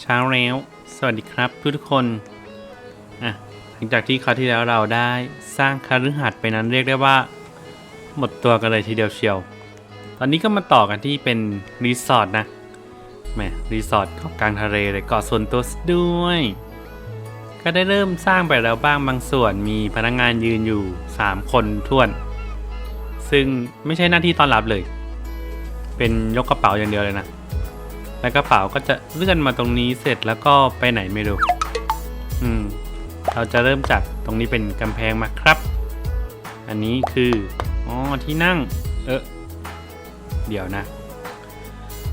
เช้าแล้ว สวัสดีครับทุกทุกคนอะหลังจากที่คราวที่แล้วเราได้สร้างคาฤหาสไปนั้นเรียกได้ว่า หมดตัวกันเลยทีเดียวเชียว ตอนนี้ก็มาต่อกันที่เป็นรีสอร์ทนะแหมรีสอร์ทเกาะกลางทะเลเลยเกาะส่วนตัวด้วย ก็ได้เริ่มสร้างไปแล้วบ้างบางส่วนมีพนักงานยืนอยู่ 3 คนท้วน ซึ่งไม่ใช่หน้าที่ต้อนรับเลย เป็นยกกระเป๋าอย่างเดียวเลยนะ แล้วกระเป๋าก็จะเลื่อนมาตรงนี้เสร็จแล้วก็ไปไหนไม่รู้อืม เราจะเริ่มจากตรงนี้เป็นกำแพงมาครับ อันนี้คืออ๋อที่นั่ง เออเดี๋ยวนะ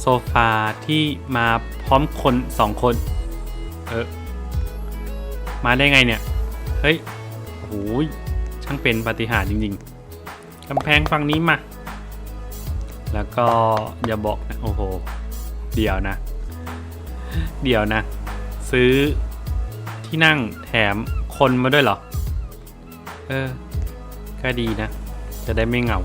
โซฟาที่มาพร้อมคนสองคน เออมาได้ไงเนี่ย เฮ้ยโอ้ยช่างเป็นปฏิหารจริง ๆกำแพงฝั่งนี้มา แล้วก็อย่าบอกนะ โอ้โห เดี๋ยวนะ เดี๋ยวนะ ซื้อที่นั่งแถมคนมาด้วยเหรอ เออ ก็ดีนะ จะได้ไม่เหงา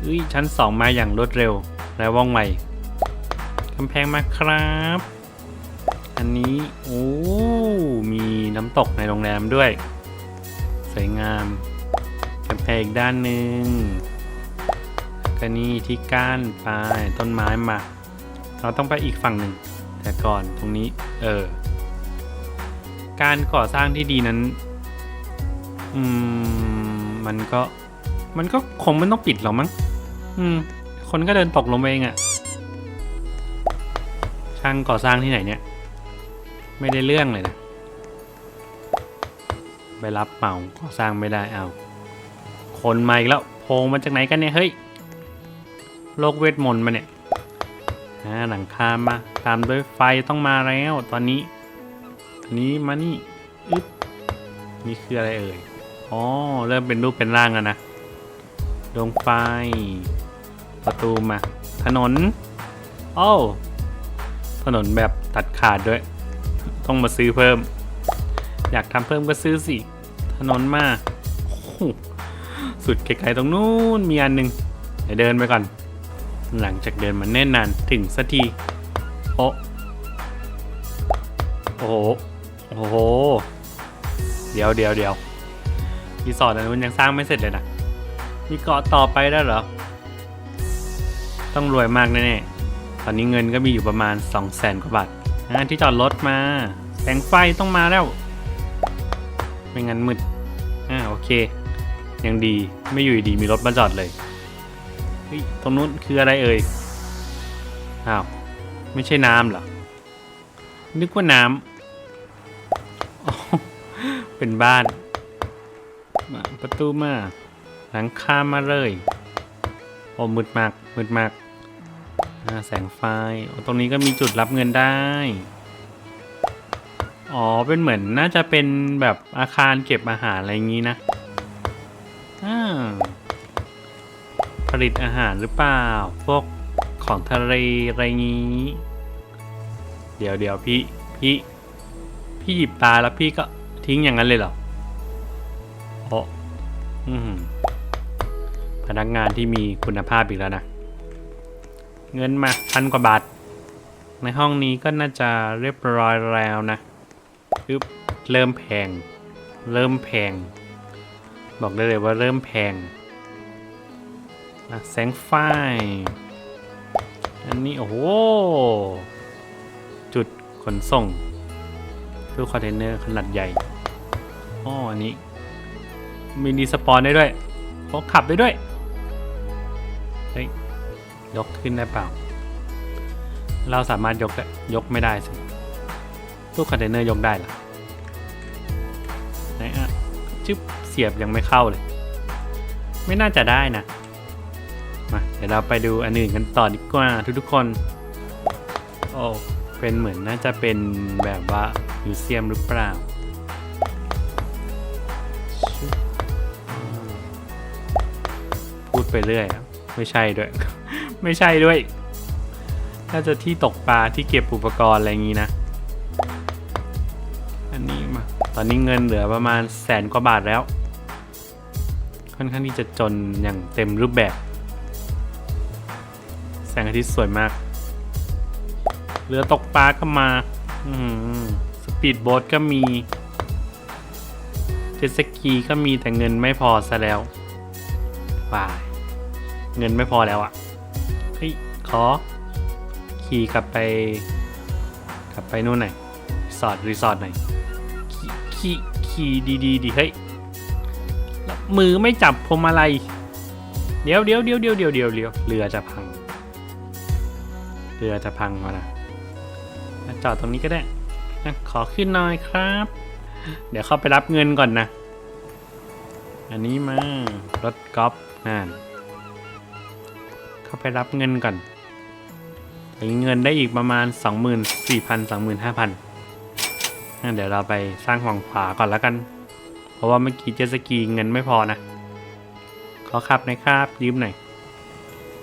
เอ้ยชั้นสองมาอย่างรวดเร็ว และว่องไวกำแพงมาครับ อันนี้ โอ้ มีน้ำตกในโรงแรมด้วย สวยงามกำแพงอีกด้านหนึ่ง นี่ที่ก้านปลายต้นไม้มา เราต้องไปอีกฝั่งหนึ่ง แต่ก่อนตรงนี้ เออ การก่อสร้างที่ดีนั้น อืม มันก็ มันก็คงไม่ต้องปิดหรอกมั้ง อืม คนก็เดินตกลงเองอะช่างก่อสร้างที่ไหนเนี่ย ไม่ได้เรื่องเลยนะไปรับเหมาก่อสร้างไม่ได้เอา คนมาอีกแล้วโผล่มาจากไหนกันเนี่ย เฮ้ย โลกเวทมนต์มาเนี่ยหลังคามา ตามด้วยไฟต้องมาแล้วตอนนี้อันนี้มานี่อึ๊บนี่คืออะไรเอ่ยอ๋อเริ่มเป็นรูปเป็นร่างแล้วนะดวงไฟ ประตูมา ถนนโอ้าวถนนแบบตัดขาดด้วย ต้องมาซื้อเพิ่ม อยากทำเพิ่มก็ซื้อสิ ถนนมา สุดไกลๆตรงนู้นมีอันหนึ่งเดี๋ยวเดินไปก่อน หลังจากเดินมาแน่นนานถึงสักทีโอ้โอ้โหโอ้โห เดี๋ยวเดี๋ยวเดี๋ยวรีสอร์ทอันนู้นยังสร้างไม่เสร็จเลยนะมีเกาะต่อไปได้เหรอ ต้องรวยมากแน่ๆตอนนี้เงินก็มีอยู่ประมาณ 2 0 0แสนกว่าบาทงานที่จอดรถมา แสงไฟต้องมาแล้ว ไม่งั้นมืด อ่าโอเค ยังดีไม่อยู่ดีมีรถมาจอดเลย ฮ้ยตรงนู้นคืออะไรเอ่ยอ้าว ไม่ใช่น้ำเหรอ นึกว่าน้ำเป็นบ้านมาประตูมาหลังคามาเลยโอ้มืดมากมืดมากาแสงไฟตรงนี้ก็มีจุดรับเงินได้ อ๋อ เป็นเหมือนน่าจะเป็นแบบอาคารเก็บอาหารอะไรอย่างนี้นะ อ่า ลิตอาหารหรือเปล่า พวกของทะเลอะไรงี้ เดี๋ยวเดี๋ยวพี่พี่พี่หยิบปลาแล้วพี่ก็ทิ้งอย่างนั้นเลยเหรอโอ้อืมพนักงานที่มีคุณภาพอีกแล้วนะ เงินมาพันกว่าบาท ในห้องนี้ก็น่าจะเรียบร้อยแล้วนะปึ๊บเริ่มแพง เริ่มแพง บอกได้เลยว่าเริ่มแพง อะแสงไฟ อันนี้ โอ้โห จุดขนส่งตู้คอนเทนเนอร์ขนาดใหญ่อ๋ออันนี้มินิสปอนได้ด้วยเขาขับได้ด้วย เฮ้ย ยกขึ้นได้เปล่า เราสามารถยกได้ยกไม่ได้สิตู้คอนเทนเนอร์ยกได้หรอไหนอะจึ๊บเสียบยังไม่เข้าเลย ไม่น่าจะได้นะ มาเดี๋ยวเราไปดูอันอื่นกันต่อดีกว่าทุกๆคนโอ้เป็นเหมือนน่าจะเป็นแบบว่ามิวเซียมหรือเปล่าพูดไปเรื่อยอะไม่ใช่ด้วย ไม่ใช่ด้วย น่าจะที่ตกปลาที่เก็บอุปกรณ์อะไรอย่างนี้นะ อันนี้มา ตอนนี้เงินเหลือประมาณแสนกว่าบาทแล้ว ค่อนข้างที่จะจนอย่างเต็มรูปแบบ แสงอาทิตย์สวยมาก เรือตกปลาก็มา อืมสปีดโบ๊ทก็มี เจ็ตสกีก็มีแต่เงินไม่พอซะแล้วว้ายเงินไม่พอแล้วอะ่ะ เฮ้ย ขอ ขี่กลับไป กลับไปนู่นหน่อยรีสอร์ทรีสอร์ทหน่อย ขี่ขี่ขี่ดีดีดีเฮ้ยมือไม่จับพวงมาลัยเดี๋ยวเดี๋ยวเดี๋ยวเดี๋ยวเดี๋ยวเดี๋ยวเรือจะพัง รือจะพังวะนะจอดตรงนี้ก็ได้อะขอขึ้นหน่อยครับ เดี๋ยวเข้าไปรับเงินก่อนนะ อันนี้มารถกอล์ฟนั่นเข้าไปรับเงินก่อนถึงเงินได้อีกประมาณ 24,000 25,000งั้นเดี๋ยวเราไปสร้างฝั่งขวาก่อนแล้วกัน เพราะว่าเมื่อกี้เจสกีเงินไม่พอนะ ขอขับหน่อยครับยืมหน่อย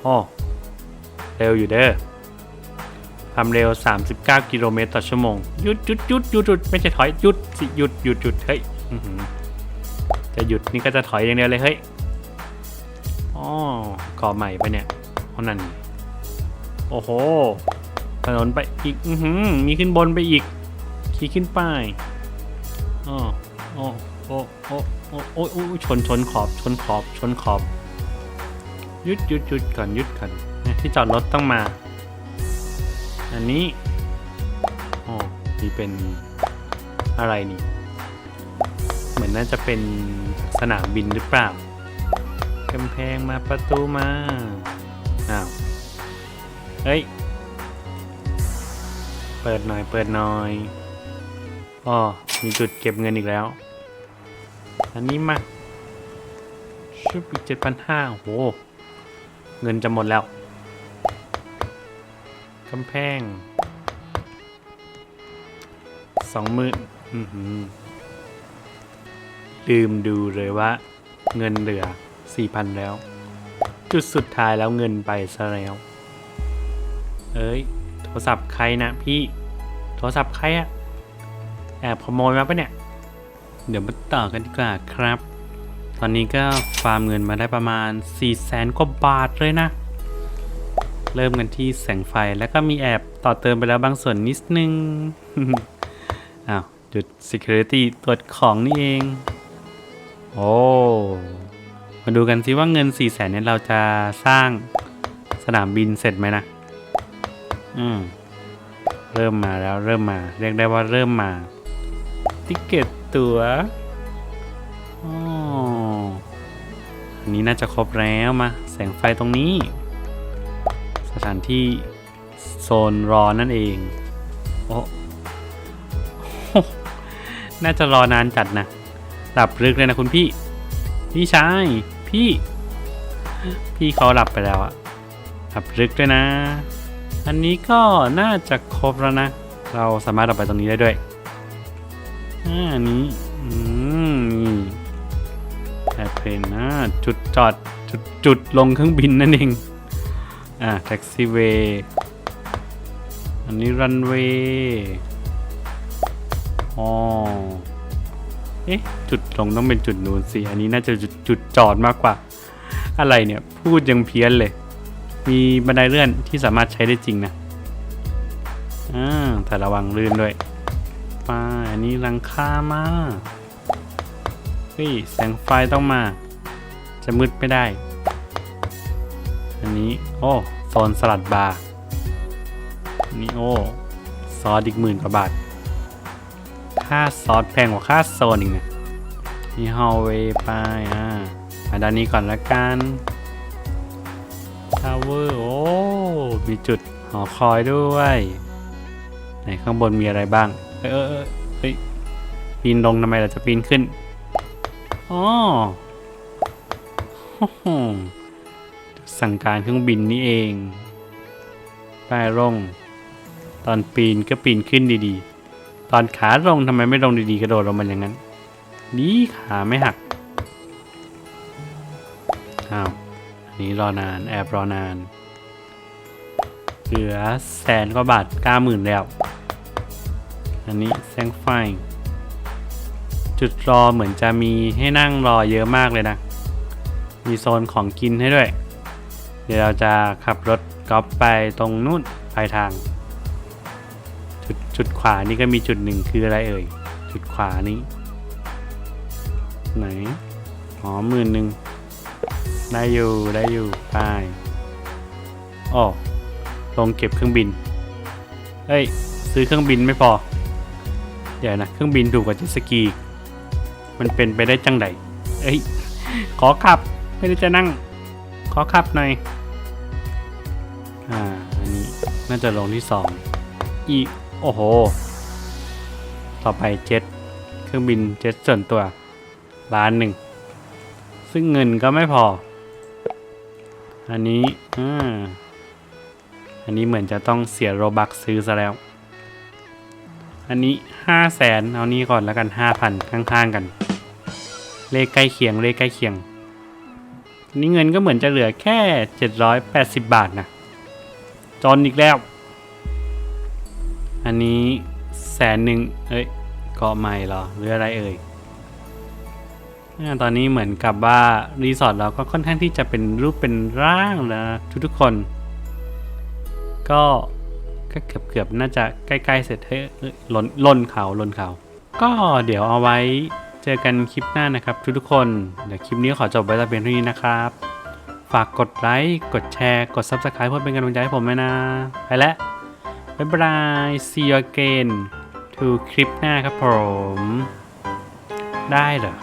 โอ้เร็วอยู่เด้อ ความเร็ว 39 กิโลเมตรต่อชั่วโมงหยุดหยุดหยุดหยุดหยุดไม่ใช่ถอยหยุดสิหยุดหยุดหยุดเฮ้ยจะหยุดนี่ก็จะถอยอย่างเดียวเลยเฮ้ยอ๋อก่อใหม่ไปเนี่ยเพราะนั่นโอ้โหถนนไปอีก อืมีขึ้นบนไปอีก ขี่ขึ้นไปอ๋อโอ้โอ้โอ้โอ้โอ้โอ้ชนชนขอบ ชนขอบ ชนขอบ ยุดยุดยุดก่อนยุดก่อนที่จอดรถต้องมา อันนี้อ๋อนี่เป็นอะไรนี่ เหมือนน่าจะเป็นสนามบินหรือเปล่ากำแพงมาประตูมา อ้าว เฮ้ย เปิดหน่อย เปิดหน่อยอ๋อมีจุดเก็บเงินอีกแล้ว อันนี้มาชุบอีกเจ็ดพันห้าโอ้โหเงินจะหมดแล้ว กำแพงสองหมื่นลืมดูเลยว่า เงินเหลือสี่พันแล้ว จุดสุดท้ายแล้วเงินไปซะแล้ว เอ้ย โทรศัพท์ใครนะพี่ โทรศัพท์ใครอะแอบขโมยมาปะเนี่ย เดี๋ยวมาต่อกันดีกว่าครับ ตอนนี้ก็ฟาร์มเงินมาได้ประมาณ4ี่แสนกว่าบาทเลยนะ เริ่มกันที่แสงไฟแล้วก็มีแอบต่อเติมไปแล้วบางส่วนนิดนึง อ้าว จุด security ตรวจของนี่เอง โอ้ มาดูกันซิว่าเงิน4ี่แสนเนี่ยเราจะสร้างสนามบินเสร็จไหมนะ อืม เริ่มมาแล้วเริ่มมา เรียกได้ว่าเริ่มมา ติ๊กเก็ตตัว๋วอ๋ออันนี้น่าจะครบแล้วมา แสงไฟตรงนี้ ถานที่โซนรอนั่นเองโอ้น่าจะรอนานจัดนะหลับลึกเลยนะคุณพี่ พี่ชายพี่ พี่เขาหลับไปแล้วอะหลับลึกด้วยนะ อันนี้ก็น่าจะครบแล้วนะ เราสามารถเอาไปตรงนี้ได้ด้วยอ่าอันนี้อืมนี่แอร์เพลนนะจุดจอดจุดจุดลงเครื่องบินนั่นเอง อ่าแท็กซี่เวย์อันนี้รันเวย์อ๋อเอ๊ะ จุดลงต้องเป็นจุดนู้นสิ อันนี้น่าจะจุดจุดจอดมากกว่า อะไรเนี่ย พูดยังเพี้ยนเลย มีบันไดเลื่อนที่สามารถใช้ได้จริงนะอ่าแต่ระวังลื่นด้วยไป้าอันนี้ลังคามาเฮ้ยแสงไฟต้องมา จะมืดไม่ได้ อันนี้โอ้โซนสลัดบาร์นนี้โอ้ซอสอีกหมื่นกว่าบาท ค่าซอสแพงกว่าค่าโซนอีกนะนี่ฮอลเวย์ไปอ่ามาด้านนี้ก่อนละกันทาวเวอร์โอ้ มีจุดหอคอยด้วยไหนข้างบนมีอะไรบ้าง เอยเอเอเฮ้ยปีนลงทำไมเราจะปีนขึ้นอ๋อ สั่งการเครื่องบินนี่เองป้ายร่งตอนปีนก็ปีนขึ้นดีๆ ตอนขาลงทำไมไม่ลงดีๆ กระโดดลงมันอย่างนั้นดีขาไม่หัก อ้าวอันนี้รอนานแอบรอนานเหลือแสนกว่าบาทเก้าหมื่นแล้ว อันนี้แสงไฟ จุดรอเหมือนจะมีให้นั่งรอเยอะมากเลยนะ มีโซนของกินให้ด้วย เดี๋ยวเราจะขับรถกอล์ฟไปตรงนู่นปลายทางจุดขวานี่ก็มีจุดหนึ่งคืออะไรเอ่ย จุดขวานี้ ไหนอ๋อหมื่นหนึ่งได้อยู่ได้อยู่ไปอ๋อลงเก็บเครื่องบินเอ้ย ซื้อเครื่องบินไม่พอ เดี๋ยวนะ เครื่องบินถูกกว่าเจ็ตสกีอีมันเป็นไปได้จังไดเอ้ย ขอขับ ไม่ได้จะนั่ง ขอขับหน่อย อ่า อันนี้น่าจะลงที่สองอีกโอ้โห ต่อไปเจ็ตเครื่องบินเจ็ตส่วนตัวล้านหนึ่ง ซึ่งเงินก็ไม่พอ อันนี้อ่าอันนี้เหมือนจะต้องเสียโรบักซื้อซะแล้ว อันนี้ห้าแสนเอานี้ก่อนแล้วกันห้าพันข้างๆกัน เลขใกล้เคียงเลขใกล้เคียง นนี้เงินก็เหมือนจะเหลือแค่เจ็ดร้อยแปดสิบบาทนะจนอีกแล้ว อันนี้แสนหนึ่งเอ้ยเกาะใหม่เหรอ หรืออะไรเอ่ยอ่ตอนนี้เหมือนกับว่า รีสอร์ทเราก็ค่อนข้างที่จะเป็นรูปเป็นร่างแล้วนะทุกๆคน ก็ก็เกือบเกือบๆน่าจะใกล้ ๆ เสร็จเฮ้ยเอ้ยล้นล้นเขาล้นเขา ก็เดี๋ยวเอาไว้ เจอกันคลิปหน้านะครับทุกๆคน เดี๋ยวคลิปนี้ขอจบไว้แต่เพียงเท่านี้นะครับ ฝากกดไลค์ กดแชร์ กด Subscribe เพื่อเป็นกำลังใจให้ผมด้วยนะ ไปแล้วบ๊ายบาย see you again to คลิปหน้าครับผม ได้เหรอ